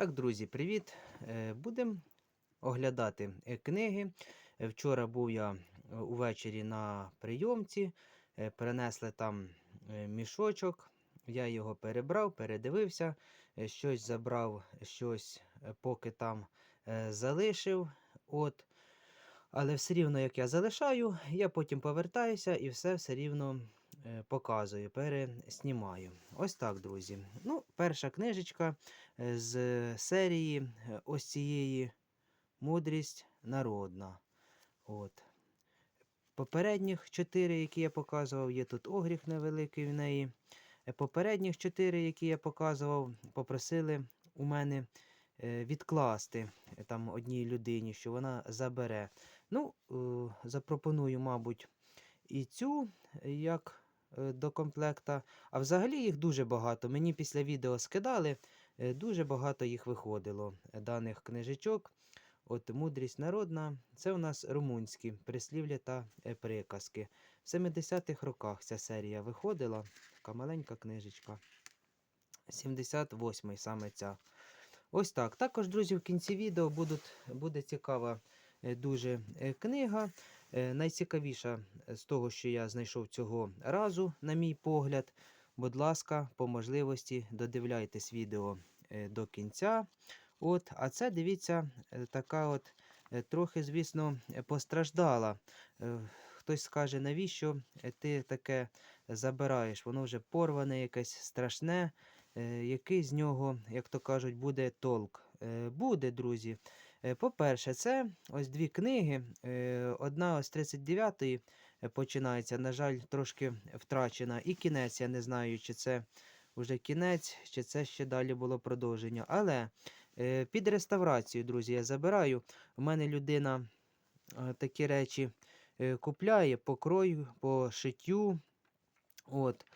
Так, друзі, привіт! Е, Будемо оглядати е, книги. Е, Вчора був я увечері на прийомці, принесли там мішочок. Я його перебрав, передивився, щось забрав, щось поки там залишив. От. Але все рівно, як я залишаю, я потім повертаюся і все все рівно показую, переснімаю. Ось так, друзі. Ну, перша книжечка е, з серії е, ось цієї мудрість народна. От. Попередніх чотири, які я показував, є тут огріх невеликий в неї. Е, Попередніх чотири, які я показував, попросили у мене е, відкласти е, там одній людині, що вона забере. Ну, е, запропоную, мабуть, і цю е, як е, до комплекта. А взагалі їх дуже багато. Мені після відео скидали, е, дуже багато їх виходило, е, даних книжечок. От мудрість народна, це у нас румунські прислів'я та е, приказки. В 70-х роках ця серія виходила, така маленька книжечка. 78-й саме ця. Ось так. Також, друзі, в кінці відео будуть, буде цікава е, дуже е, книга. Е, Найцікавіша е, з того, що я знайшов цього разу, на мій погляд. Будь ласка, по можливості додивляйтесь відео е, до кінця. От, а це дивіться, така от трохи, звісно, постраждала. Хтось скаже, навіщо ти таке забираєш? Воно вже порване, якесь страшне. Який з нього, як то кажуть, буде толк? Буде, друзі. Е, По-перше, це ось дві книги. Е, Одна з 39-ї е, починається, на жаль, трошки втрачена. І кінець, я не знаю, чи це вже кінець, чи це ще далі було продовження. Але під реставрацію, друзі, я забираю. У мене людина такі речі купляє по крою, по шиттю. От.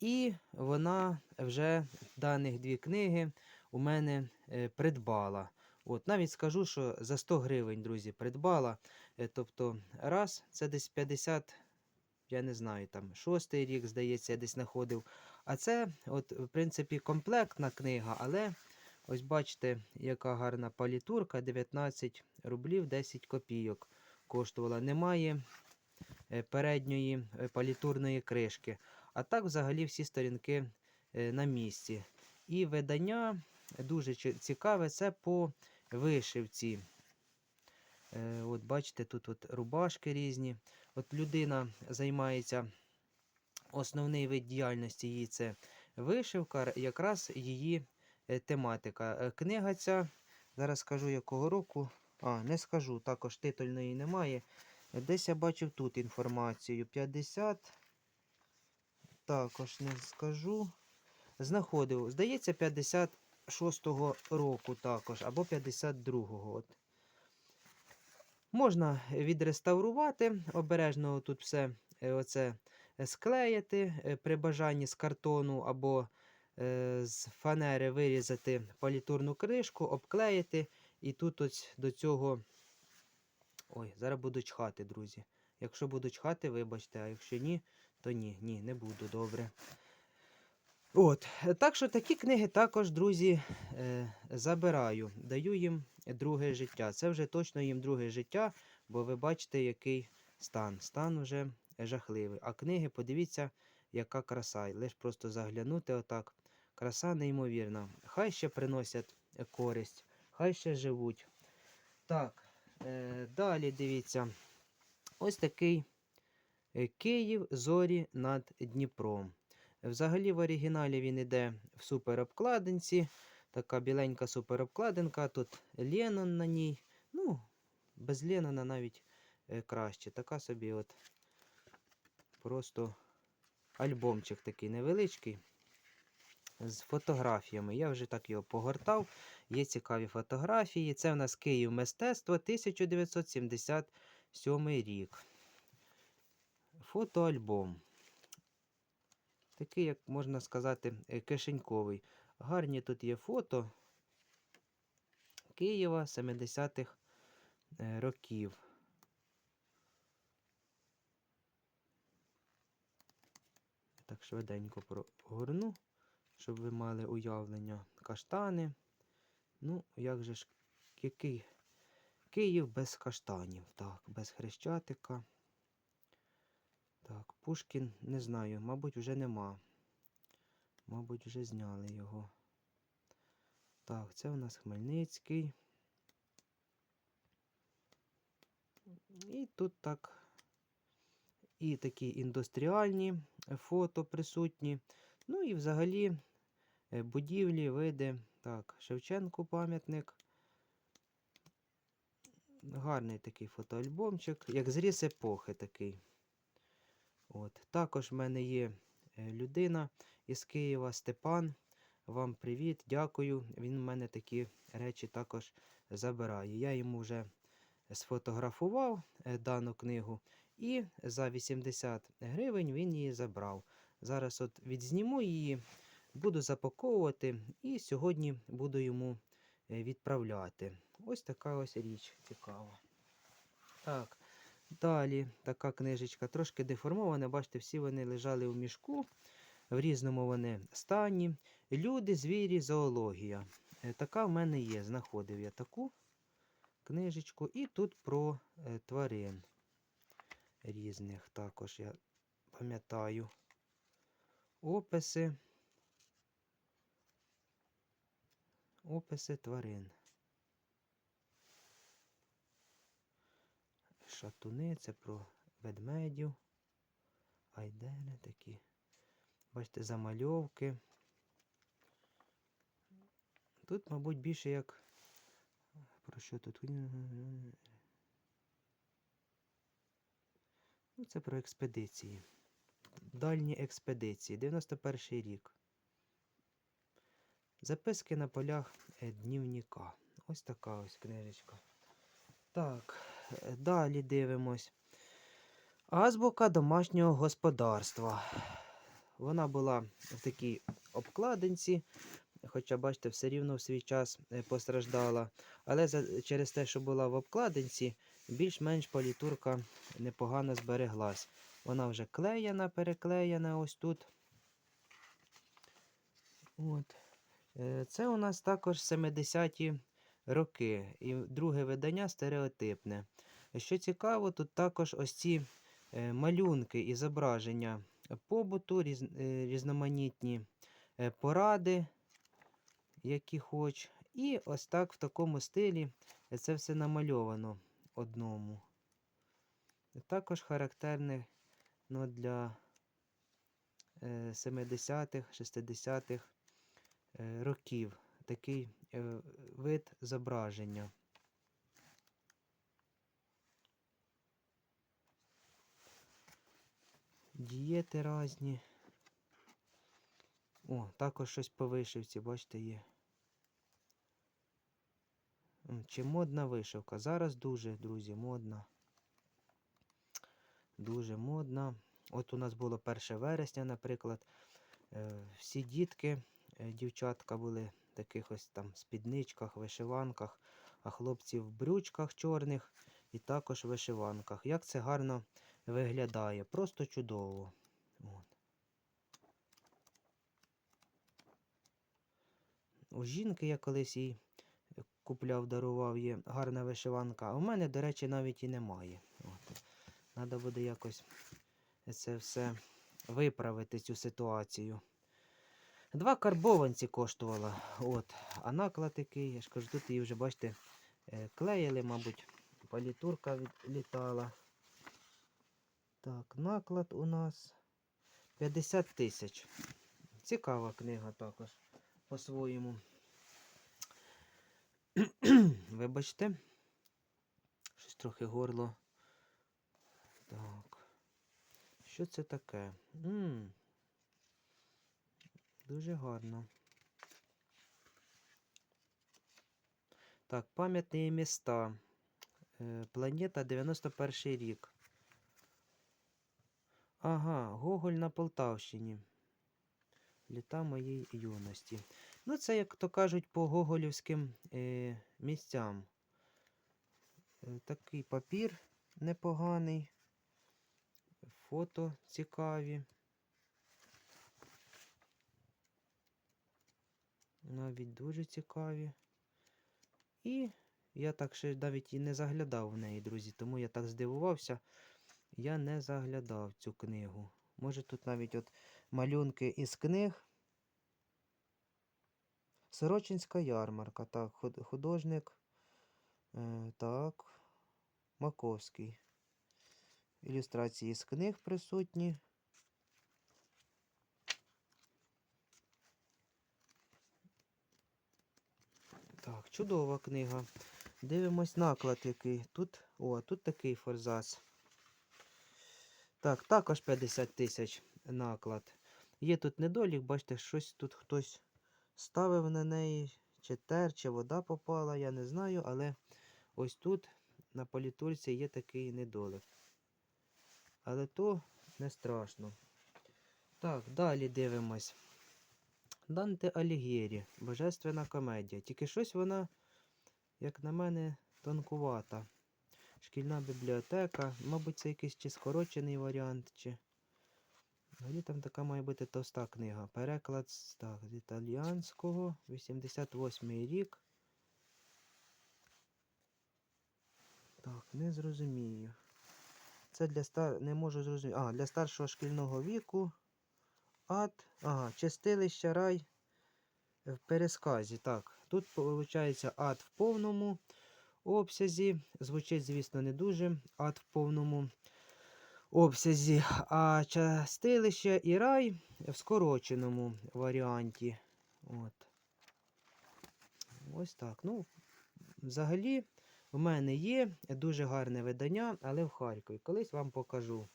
І вона вже даних дві книги у мене придбала. От, навіть скажу, що за 100 гривень, друзі, придбала. Е, тобто, раз, це десь 50, я не знаю, там шостий рік, здається, я десь знаходив. А це, от, в принципі, комплектна книга, але ось бачите, яка гарна палітурка, 19 рублів 10 копійок коштувала. Немає е, передньої е, палітурної кришки. А так, взагалі, всі сторінки на місці. І видання дуже цікаве, це по вишивці. Е, От бачите, тут от рубашки різні. От людина займається основний вид діяльності її це вишивка, якраз її е, тематика. Е, Книга ця, зараз скажу якого року. А, не скажу, також титульної немає. Десь я бачив тут інформацію. 50. Також не скажу. Знаходив, здається, 56-го року також, або 52-го. От. Можна відреставрувати, обережно тут все е, оце е, склеїти, е, при бажанні з картону або з фанери вирізати палітурну кришку, обклеїти. І тут ось до цього. Ой, зараз буду чхати, друзі. Якщо буду чхати, вибачте, а якщо ні, то ні, ні, не буду, добре. От, е, так що такі книги також, друзі, е, забираю, даю їм друге життя. Це вже точно їм друге життя, бо ви бачите, який стан. Стан вже жахливий. А книги, подивіться, яка краса. Лиш просто заглянути отак. Краса неймовірна. Хай ще приносять користь, хай ще живуть. Так, е, далі дивіться. Ось такий Київ зорі над Дніпром. Взагалі в оригіналі він іде в суперобкладинці. Така біленька суперобкладинка. Тут Ленон на ній. Ну, без Ленона навіть е, краще. Така собі от просто альбомчик такий невеличкий. З фотографіями. Я вже так його погортав. Є цікаві фотографії. Це в нас Київ мистецтво 1977 рік. Фотоальбом. Такий, як можна сказати, е, кишеньковий. Гарні тут є фото Києва 70-х е, років. Так швиденько прогорну, щоб ви мали уявлення. Каштани, Ну, як же ж який Київ без каштанів. Так, без хрещатика. Так, Пушкін, не знаю, мабуть, вже нема. Мабуть, вже зняли його. Так, це у нас Хмельницький. І тут так. І такі індустріальні фото присутні. Ну і взагалі е, будівлі, види. Так, Шевченку пам'ятник. Гарний такий фотоальбомчик, як зріз епохи такий. От. Також в мене є е, людина із Києва Степан. Вам привіт, дякую. Він в мене такі речі також забирає. Я йому вже сфотографував е, дану книгу, і за 80 гривень він її забрав. Зараз от відзніму її, буду запаковувати і сьогодні буду йому е, відправляти. Ось така ось річ цікава. Так, далі така книжечка трошки деформована. Бачите, всі вони лежали у мішку. В різному вони стані. Люди, звірі, зоологія. Е, Така в мене є. Знаходив я таку книжечку. І тут про е, тварин різних також я пам'ятаю. Описи. Описи тварин. Шатуни це про ведмедів. Айдени такі. Бачите, замальовки. Тут, мабуть, більше як. Про що тут? Ну, це про експедиції. Дальні експедиції. 91 рік. Записки на полях е, днівника. Ось така ось книжечка. Так, далі дивимось. Азбука домашнього господарства. Вона була в такій обкладинці, хоча, бачите, все рівно в свій час е, постраждала. Але за, через те, що була в обкладинці, більш-менш політурка непогано збереглась. Вона вже клеєна, переклеєна ось тут. От. Е, Це у нас також 70-ті роки. І друге видання стереотипне. Що цікаво, тут також ось ці е, малюнки і зображення побуту, е, різноманітні е, поради, які хоч. І ось так в такому стилі це все намальовано одному. Також характерне ну, для е, 70-х, 60-х е, років такий вид зображення. Дієти різні. О, також щось по вишивці, бачите, є. Чи модна вишивка? Зараз дуже, друзі, модна. Дуже модна. От у нас було 1 вересня, наприклад. Е, Всі дітки, е, дівчатка були таких ось там спідничках, вишиванках, а хлопці в брючках чорних і також вишиванках. Як це гарно виглядає. Просто чудово. От. У жінки я колись їй купляв, дарував, є гарна вишиванка. А у мене, до речі, навіть і немає. От. Треба буде якось це все виправити, цю ситуацію. Два карбованці коштувала. От. А наклад який, я ж кажу, тут її вже, бачите, е, клеїли, мабуть, палітурка відлітала. Так, наклад у нас 50 тисяч. Цікава книга також по-своєму. Вибачте. Щось трохи горло. Так. Що це таке? М -м. Дуже гарно. Так, пам'ятні міста. Е, Планета 91 рік. Ага, Гоголь на Полтавщині. Літа моєї юності. Ну, це, як то кажуть, по гоголівським е, місцям. Е, такий папір непоганий. Фото цікаві. Навіть дуже цікаві. І я так ще навіть і не заглядав в неї, друзі, тому я так здивувався. Я не заглядав цю книгу. Може тут навіть от малюнки із книг. Сорочинська ярмарка. Так, художник. Е, так. Маковський. Ілюстрації з книг присутні. Так, чудова книга. Дивимось наклад який. Тут, о, тут такий форзац. Так, також 50 тисяч наклад. Є тут недолік, бачите, щось тут хтось ставив на неї, чи тер, чи вода попала, я не знаю, але ось тут на політурці є такий недолік. Але то не страшно. Так, далі дивимось. Данте Алігєрі, Божественна комедія. Тільки щось вона, як на мене, тонкувата. Шкільна бібліотека. Мабуть, це якийсь чи скорочений варіант, чи. Взагалі там така має бути товста книга. Переклад так, з італіянського, 88 рік. Так, не зрозумію. Це для стар... не можу зрозуміти. А, для старшого шкільного віку. Ад. Ага, чистилище рай в пересказі. Так, тут виходить ад в повному обсязі. Звучить, звісно, не дуже. Ад в повному обсязі. А частилище і рай в скороченому варіанті. От. Ось так. Ну, взагалі, в мене є дуже гарне видання, але в Харкові. Колись вам покажу.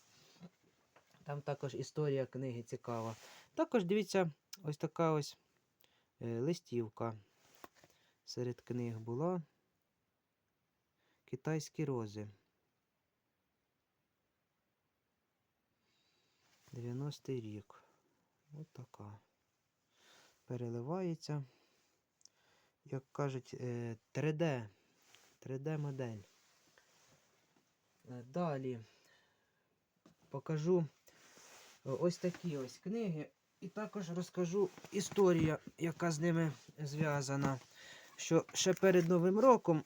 Там також історія книги цікава. Також дивіться, ось така ось е, листівка серед книг була. Китайські рози. 90-й рік. Ось така. Переливається. Як кажуть, е, 3D. 3D-модель. Е, Далі покажу е, ось такі ось книги. І також розкажу історію, яка з ними зв'язана. Що ще перед Новим роком,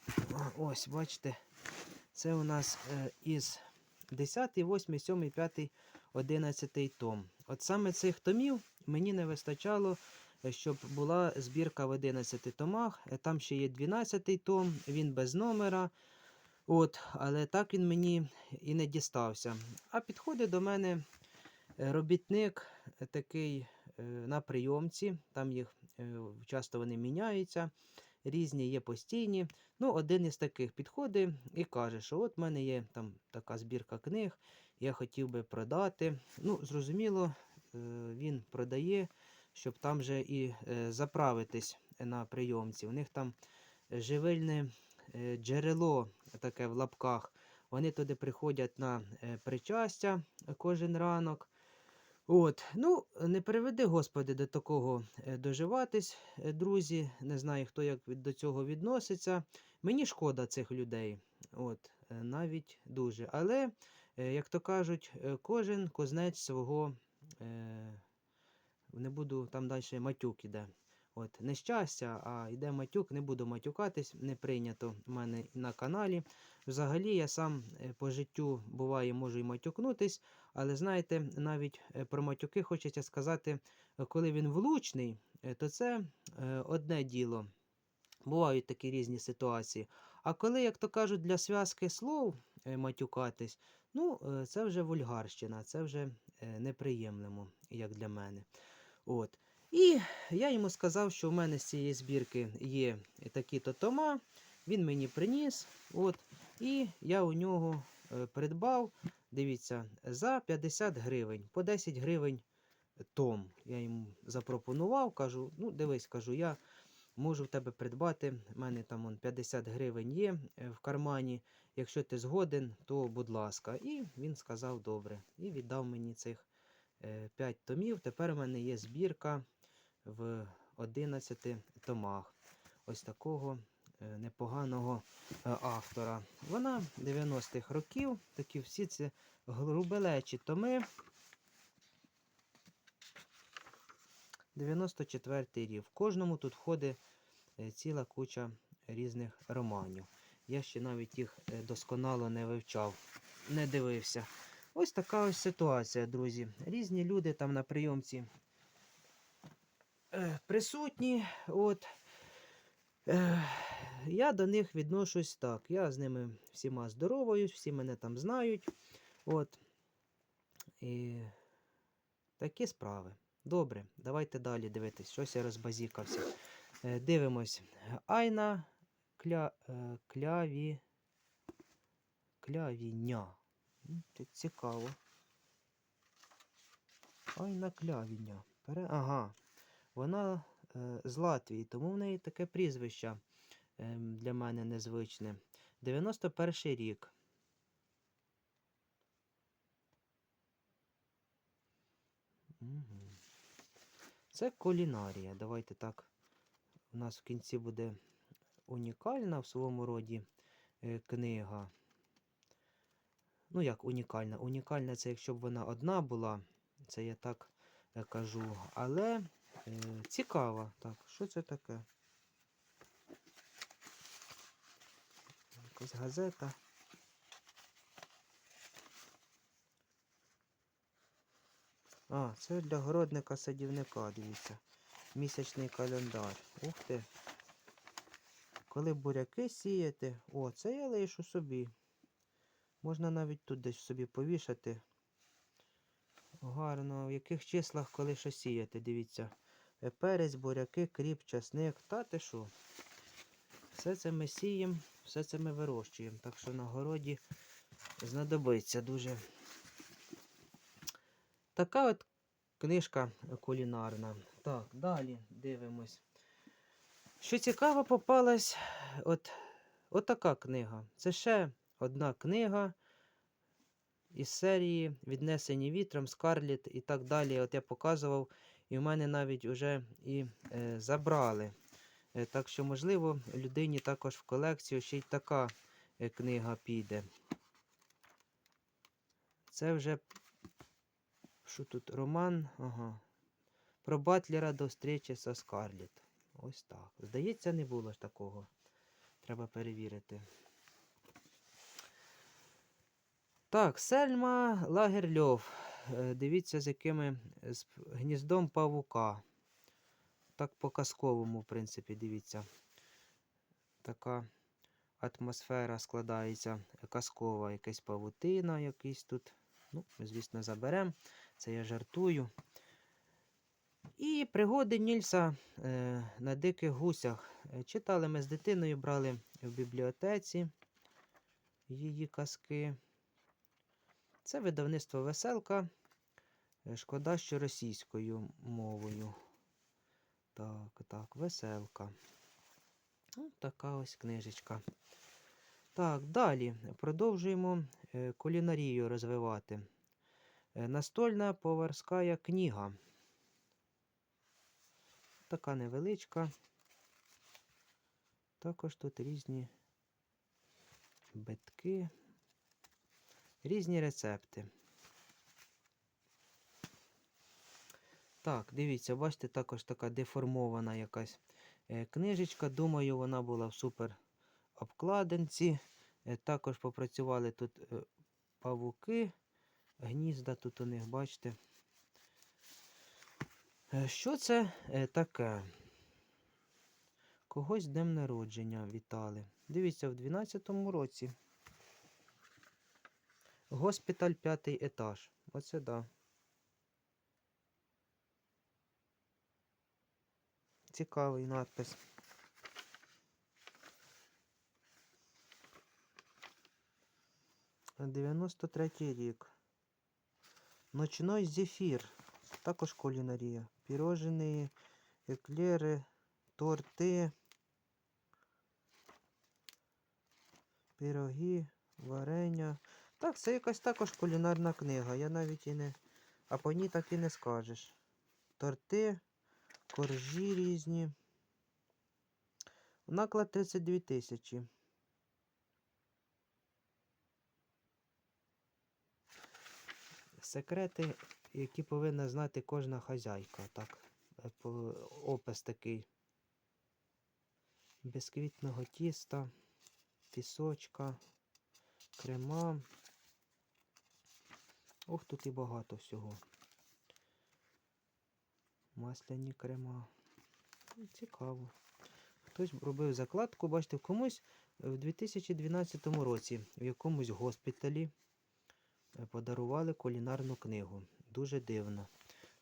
ось, бачите, це у нас е, із 10, 8, 7, 5, 11 том. От саме цих томів мені не вистачало, е, щоб була збірка в 11 томах. Е, Там ще є 12 том, він без номера. От, але так він мені і не дістався. А підходить до мене робітник е, такий е, на прийомці, там їх е, часто вони міняються, різні є постійні. Ну, один із таких підходить і каже, що от в мене є там така збірка книг, я хотів би продати. Ну, зрозуміло, е, він продає, щоб там же і е, заправитись на прийомці. У них там живильне е, джерело, таке в лапках. Вони туди приходять на е, причастя кожен ранок. От, ну, не приведи, Господи, до такого е, доживатись, е, друзі. Не знаю, хто як до цього відноситься. Мені шкода цих людей. От, е, навіть дуже. Але, як то кажуть, кожен кузнець свого. Не буду там далі матюк іде. От, нещастя, а йде матюк, не буду матюкатись, не прийнято в мене на каналі. Взагалі, я сам е, по життю буває можу і матюкнутись, але знаєте, навіть е, про матюки хочеться сказати, коли він влучний, е, то це одне діло. Бувають такі різні ситуації. А коли, як то кажуть, для зв'язки слов матюкатись, ну, це вже вульгарщина, це вже е, як для мене. От. І я йому сказав, що в мене з цієї збірки є такі-то тома. Він мені приніс. От, і я у нього е, придбав, дивіться, за 50 гривень, по 10 гривень том. Я йому запропонував, кажу, ну дивись, кажу, я можу в тебе придбати. У мене там он, 50 гривень є е, в кармані. Якщо ти згоден, то будь ласка. І він сказав добре. І віддав мені цих 5 томів. Тепер у мене є збірка в 11 томах. Ось такого е, непоганого е, автора. Вона 90-х років, такі всі ці грубелечі томи. 94 й рік. В кожному тут входить е, ціла куча різних романів. Я ще навіть їх досконало не вивчав, не дивився. Ось така ось ситуація, друзі. Різні люди там на прийомці присутні. От. Е, я до них відношусь так. Я з ними всіма здороваюсь, всі мене там знають. От. І такі справи. Добре, давайте далі дивитись. Щось я розбазікався. Е, Дивимось. Айна кля, е, кляві. Клявіня. Це цікаво. Айна клявіня. Пере... Ага. Вона е, з Латвії, тому в неї таке прізвище е, для мене незвичне. 91 рік. Це кулінарія. Давайте так. У нас в кінці буде унікальна в своєму роді е, книга. Ну, як унікальна? Унікальна це якщо б вона одна була, це я так е, кажу. Але е, цікава. Так, що це таке? Якась газета. А, це для городника-садівника, дивіться. Місячний календар. Ух ти. Коли буряки сіяти. О, це я лишу собі. Можна навіть тут десь собі повішати. Гарно, в яких числах коли що сіяти, дивіться. Перець, буряки, кріп, часник. Та ти що? Все це ми сіємо, все це ми вирощуємо. Так що на городі знадобиться дуже. Така от книжка кулінарна. Так, далі дивимось. Що цікаво, попалась от, от така книга. Це ще одна книга із серії Віднесені вітром, Скарліт і так далі. От я показував, і в мене навіть вже і е, забрали. Е, так що, можливо, людині також в колекцію ще й така е, книга піде. Це вже що тут? Роман? Ага. Про Батлера до зустрічі со Скарліт. Ось так. Здається, не було ж такого. Треба перевірити. Так, Сельма Лагерльов. Е, Дивіться, з якими з гніздом павука. Так по казковому, в принципі, дивіться. Така атмосфера складається казкова, якась павутина, якийсь тут. Ну, звісно, заберемо. Це я жартую. І пригоди Нільса е, на диких гусях. Е, Читали ми з дитиною, брали в бібліотеці її казки. Це видавництво Веселка. Е, Шкода, що російською мовою. Так, так, веселка. Ну, така ось книжечка. Так, далі продовжуємо е, кулінарію розвивати. Е, Настольна поварська книга. Така невеличка. Також тут різні битки, різні рецепти. Так, дивіться, бачите, також така деформована якась е, книжечка. Думаю, вона була в супер обкладинці. Е, Також попрацювали тут е, павуки, гнізда тут у них, бачите. Що це таке? Когось днем народження вітали. Дивіться, в 12-му році. Госпіталь п'ятий етаж. Оце да. Цікавий надпис. А 93-й рік. Ночной зефір. Також кулінарія. Пірожені, еклери, торти, пироги, варення. Так, це якась також кулінарна книга. Я навіть і не. А по ній так і не скажеш. Торти, коржі різні. Наклад 32 тисячі. Секрети, які повинна знати кожна хазяйка. Так, е, опис такий. Бисквітного тіста, пісочка, крема. Ох, тут і багато всього. Масляні крема. Цікаво. Хтось робив закладку, бачите, комусь в 2012 році в якомусь госпіталі е, подарували кулінарну книгу. Дуже дивно.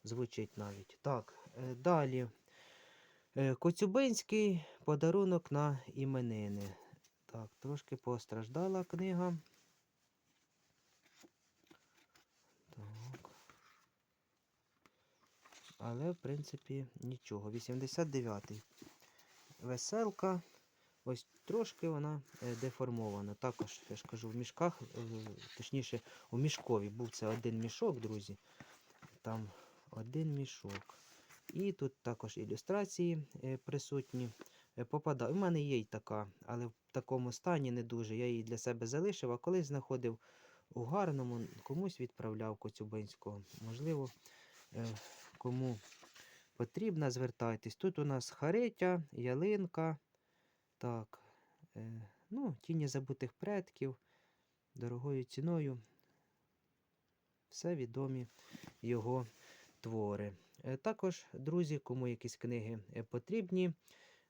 Звучить навіть. Так, е, далі. Е, Коцюбинський подарунок на іменини. Так, трошки постраждала книга. Але, в принципі, нічого. 89-й. Веселка. Ось трошки вона е, деформована. Також, я ж кажу, в мішках, е, точніше, у мішкові був це один мішок, друзі. Там один мішок. І тут також ілюстрації е, присутні. Е, Попада... У мене є й така, але в такому стані не дуже. Я її для себе залишив, а колись знаходив у гарному, комусь відправляв Коцюбинського. Можливо, кому потрібно, звертайтесь. Тут у нас Харитя, ялинка. Так, е, ну, тіні забутих предків, дорогою ціною. Все відомі його твори. Е, Також, друзі, кому якісь книги е, потрібні,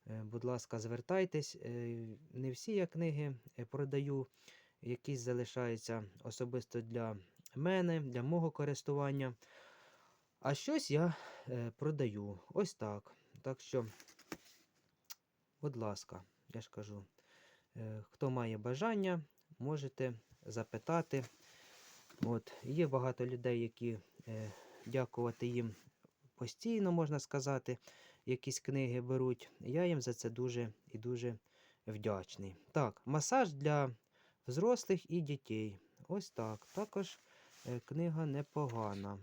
будь ласка, звертайтесь. Не всі я книги продаю, якісь залишаються особисто для мене, для мого користування. А щось я е, продаю. Ось так. Так що, будь ласка, я ж кажу, е, хто має бажання, можете запитати. От, є багато людей, які е, дякувати їм постійно, можна сказати, якісь книги беруть. Я їм за це дуже і дуже вдячний. Так, масаж для взрослих і дітей. Ось так. Також книга непогана.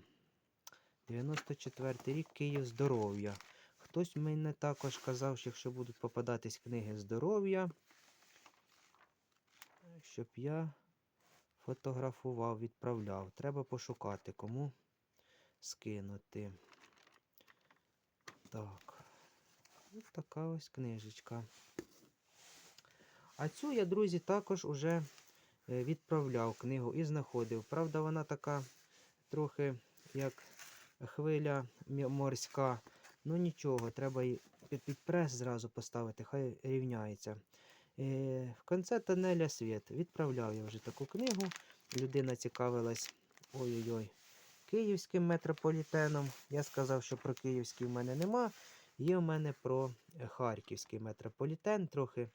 94 рік Київ здоров'я. Хтось мене також казав, що якщо будуть попадатись книги здоров'я, щоб я фотографував, відправляв. Треба пошукати, кому скинути. Так. Ось така ось книжечка. А цю я, друзі, також уже е, відправляв книгу і знаходив. Правда, вона така трохи як хвиля морська. Ну нічого, треба під, під прес зразу поставити, хай рівняється. Е, в конце тоннеля світ. Відправляв я вже таку книгу. Людина цікавилась ой-ой-ой, київським метрополітеном. Я сказав, що про київський в мене нема. Є в мене про харківський метрополітен. Трохи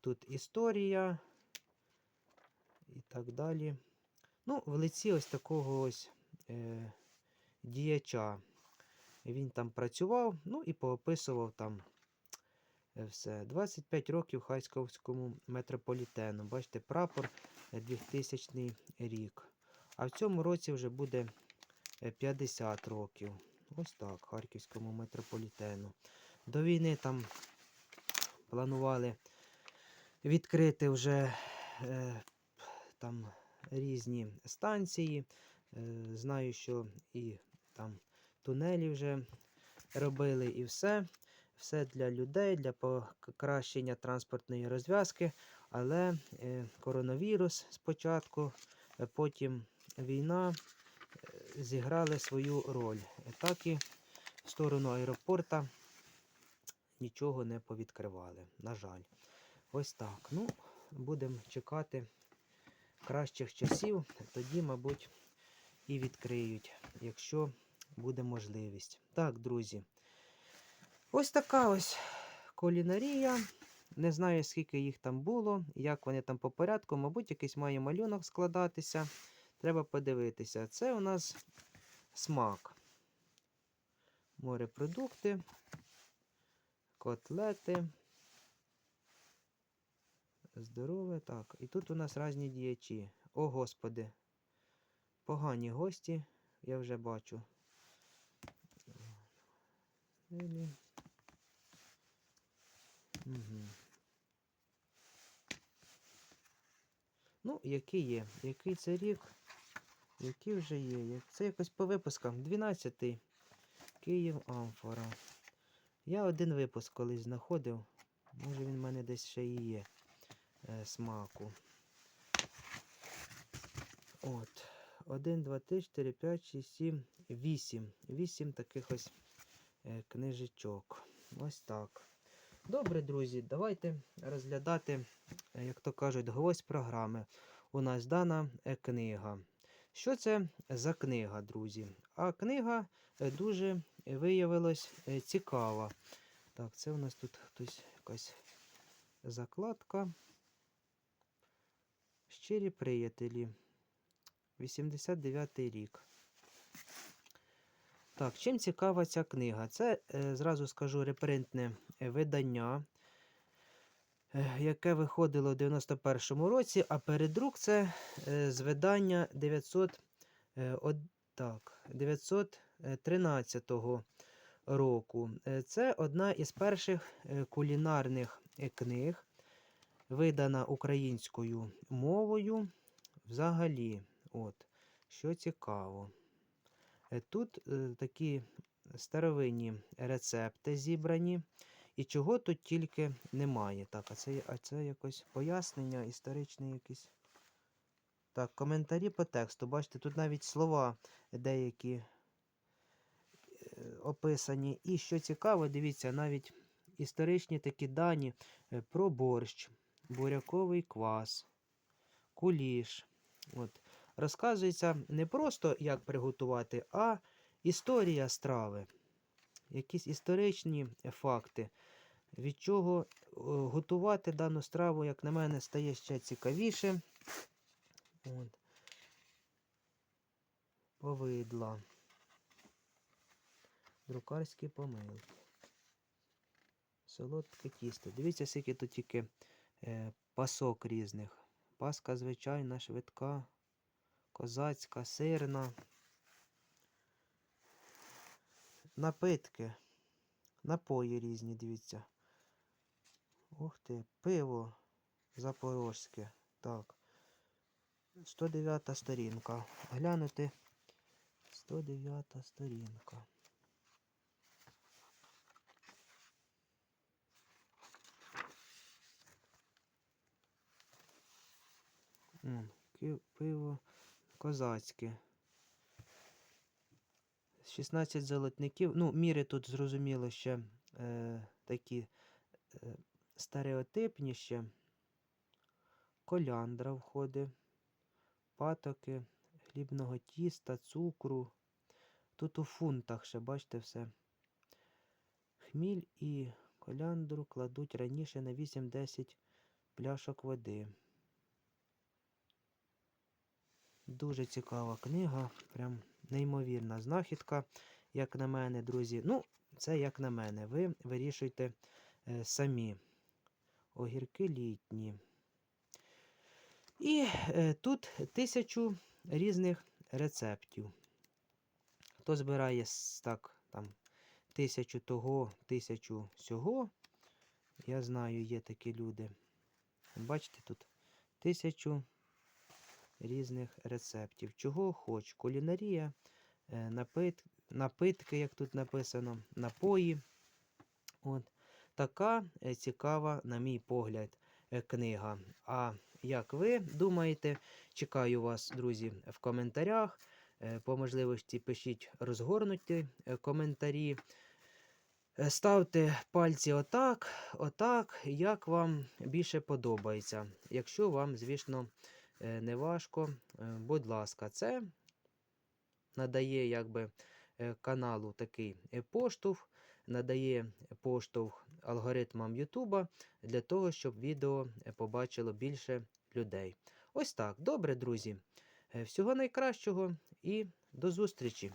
тут історія і так далі. Ну, в лиці ось такого ось е, діяча. Він там працював, ну і поописував там е, все. 25 років Харківському метрополітену. Бачите, прапор е, 2000 рік. А в цьому році вже буде е, 50 років. Ось так, Харківському метрополітену. До війни там планували відкрити вже е, там різні станції. Е, знаю, що і там тунелі вже робили, і все. Все для людей, для покращення транспортної розв'язки. Але е, коронавірус спочатку, е, потім війна е, зіграли свою роль. Так і в сторону аеропорта нічого не повідкривали. На жаль. Ось так. Ну, будемо чекати кращих часів, тоді, мабуть, і відкриють, якщо буде можливість. Так, друзі. Ось така ось кулінарія. Не знаю, скільки їх там було, як вони там по порядку. Мабуть, якийсь має малюнок складатися. Треба подивитися. Це у нас смак. Морепродукти, котлети. Здорове. Так. І тут у нас різні діячі. О, Господи. Погані гості, я вже бачу. Угу. Ну, який є? Який це рік? Який вже є? Це якось по випускам. 12-й. Київ Амфора. Я один випуск колись знаходив. Може він в мене десь ще і є е, смаку. От. 1, 2, 3, 4, 5, 6, 7, 8. 8 таких ось е, книжечок. Ось так. Добре, друзі, давайте розглядати, е, як то кажуть, гвоздь програми. У нас дана е, книга. Що це за книга, друзі? А книга дуже виявилась цікава. Так, це у нас тут хтось якась закладка. Щирі приятелі. 89 рік. Так, чим цікава ця книга? Це, е, зразу скажу, репринтне е, видання, е, яке виходило в 91-му році, а передрук це з видання 900, е, од, так, 913 року. Це одна із перших кулінарних книг, видана українською мовою взагалі. От, що цікаво. Е, Тут е, такі старовинні рецепти зібрані, і чого тут тільки немає. Так, а це, а це якось пояснення, історичне якесь. Так, коментарі по тексту. Бачите, тут навіть слова деякі е, описані. І що цікаво, дивіться, навіть історичні такі дані про борщ, буряковий квас, куліш. От. Розказується не просто як приготувати, а історія страви. Якісь історичні факти, від чого готувати дану страву, як на мене, стає ще цікавіше. От. Повидла. Друкарські помилки. Солодке тісто. Дивіться, скільки тут тільки е, пасок різних. Паска звичайна, швидка, козацька, сирна. Напитки. Напої різні, дивіться. Ух ти, пиво запорозьке. Так. 109 сторінка. Глянути. 109 сторінка. Пиво козацьке. 16 золотників. Ну, міри тут зрозуміло ще е, такі е, стереотипні ще. Коляндра входить, патоки, хлібного тіста, цукру. Тут у фунтах ще, бачите, все. Хміль і коляндру кладуть раніше на 8-10 пляшок води. Дуже цікава книга, прям неймовірна знахідка, як на мене, друзі. Ну, це як на мене. Ви вирішуйте е, самі. Огірки літні. І е, тут тисячу різних рецептів. Хто збирає так, там, тисячу того, тисячу сього. Я знаю, є такі люди. Бачите, тут тисячу різних рецептів. Чого хоч. Кулінарія, е, напит, напитки, як тут написано, напої. От. Така е, цікава, на мій погляд, е, книга. А як ви думаєте, чекаю вас, друзі, в коментарях. По можливості пишіть розгорнуті коментарі. Ставте пальці отак, отак, як вам більше подобається. Якщо вам, звісно, е, не важко, е, будь ласка, це надає якби е, каналу такий поштовх, надає поштовх алгоритмам Ютуба для того, щоб відео побачило більше людей. Ось так. Добре, друзі. Всього найкращого і до зустрічі!